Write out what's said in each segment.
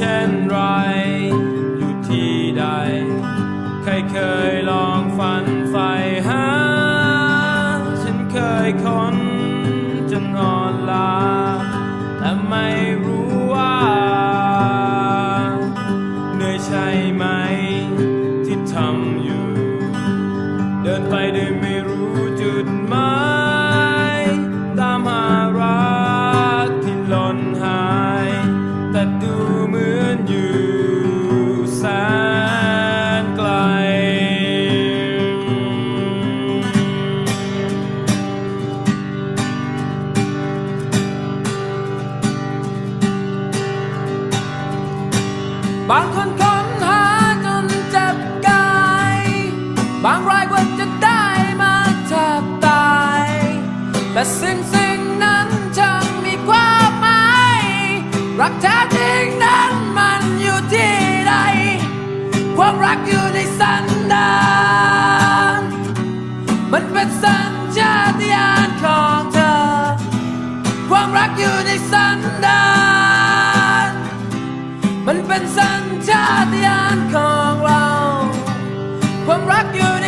ช่นไร อยู่ที่ใด ใครเคยลองฝันใฝ่หา ฉันเคยค้นจนนอนลา แต่ไม่รู้ว่าเหนื่อยใช่ไหม ที่ทำอยู่ บางคนค้นหาจนเจ็บกาย บางรายกว่าจะได้มาแทบตาย แต่สิ่งสิ่งนั้นช่างมีความหมาย รักแท้จริงนั้นมันอยู่ที่ใด ความรักอยู่ในสันดาน มันเป็นสัญชาตญาณของเรา ความรักอยู่ใน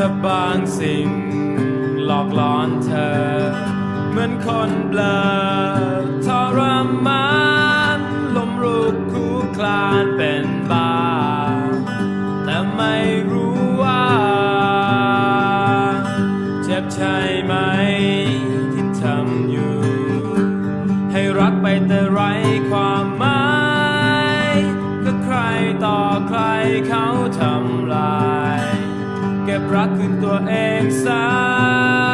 ถ้าบางสิ่งหลอกหลอนเธอ เหมือนคนเบลอทรมานลมรุกคู่คลานเป็นบ้า แต่ไม่รู้ว่า เจ็บใช่ไหม รักคืนตัวเองซะ